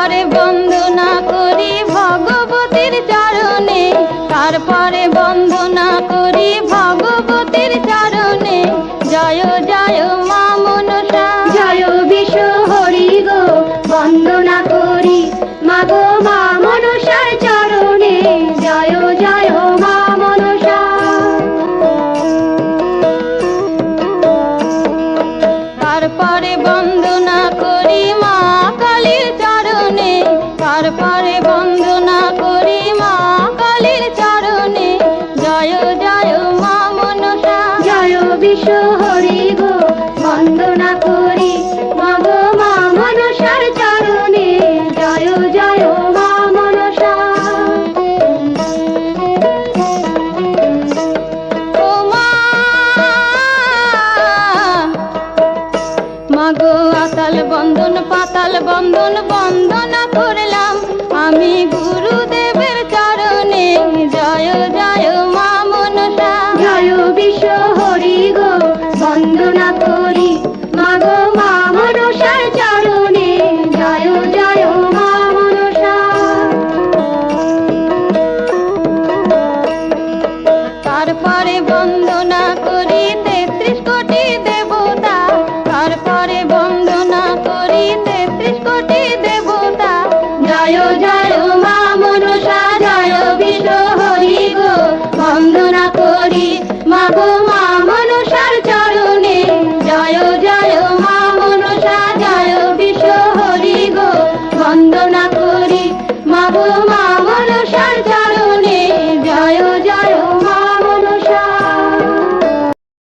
তারপরে বন্দনা করি ভগবতীর চরণে তারপরে বন্দনা করি বন্ধন পাতাল বন্ধন বন্ধন করলাম। আমি গুরুদেবের সাজায় মা মনু সাজায় বিষ্ণু